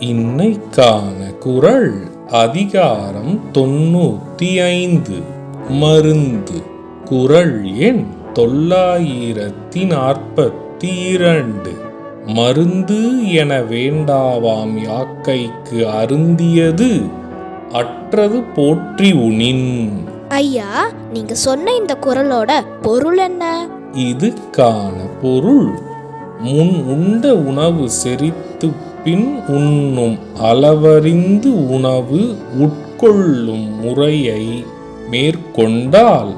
இன்னைக்கான குறள் அதிகாரம் தொண்ணூத்தி ஐந்து. மருந்து. குறள் எண் தொள்ளாயிரத்தி நாற்பத்தி இரண்டு. மருந்து என வேண்டாவாம் யாக்கைக்கு அருந்தியது அற்றது போற்றி உணின் ஐயா நீங்க சொன்ன இந்த குரலோட பொருள் என்ன? இதுக்கான பொருள் முன் உண்ட உணவு செரித்து பின் உண்ணும் அளவறிந்து உணவு உட்கொள்ளும் முறையை மேற்கொண்டால்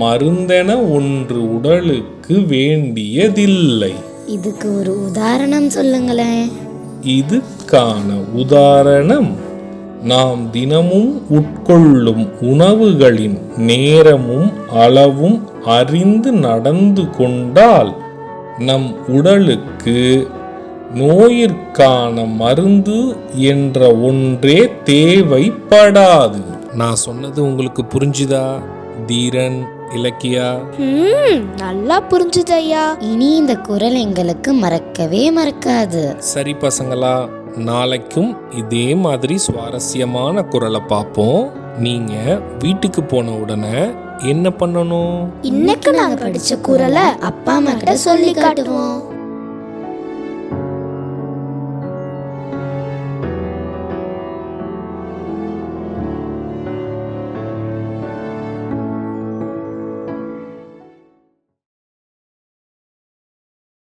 மருந்தென ஒன்று உடலுக்கு வேண்டியதில்லை. இதுக்கு ஒரு உதாரணம் சொல்லுங்களேன். இதுக்கான உதாரணம் நாம் தினமும் உட்கொள்ளும் உணவுகளின் நேரமும் அளவும் அறிந்து நடந்து கொண்டால் நம் உடலுக்கு நோயிற்கான மருந்து என்ற ஒன்றே தேவைப்படாது. நான் சொன்னது உங்களுக்கு புரிஞ்சுதா தீரன் இலக்கியா? நல்லா புரிஞ்சுது ஐயா இனி இந்த குரல் எங்களுக்கு மறக்கவே மறக்காது. சரி பசங்களா நாளைக்கும் இதே மாதிரி சுவாரஸ்யமான குரலை பார்ப்போம். நீங்க வீட்டுக்கு போன உடனே என்ன பண்ணணும்? இன்னைக்கு நாங்க படிச்ச குரலை அப்பா அம்மா கிட்ட சொல்லி காட்டுவோம்.